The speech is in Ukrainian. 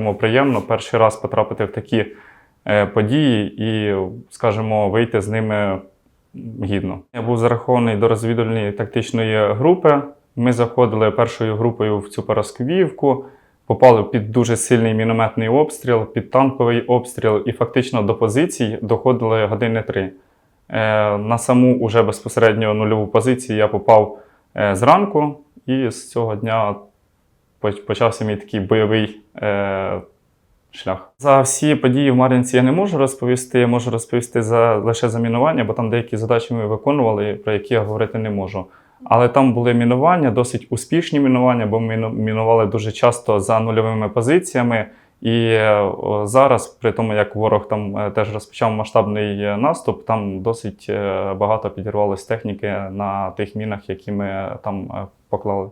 Тому приємно перший раз потрапити в такі е, події і, скажімо, вийти з ними гідно. Я був зарахований до розвідувальної тактичної групи. Ми заходили першою групою в цю Парасквівку, попали під дуже сильний мінометний обстріл, під танковий обстріл, і фактично до позицій доходили години три. Е, На саму уже безпосередньо нульову позицію я попав е, зранку, і з цього дня почався мій такий бойовий е, шлях. За всі події в Мар'їнці я не можу розповісти. Я можу розповісти за, лише за мінування, бо там деякі задачі ми виконували, про які я говорити не можу. Але там були мінування, досить успішні мінування, бо ми мінували дуже часто за нульовими позиціями. І е, зараз, при тому як ворог там е, теж розпочав масштабний е, наступ, там досить багато підірвалось техніки на тих мінах, які ми там поклали.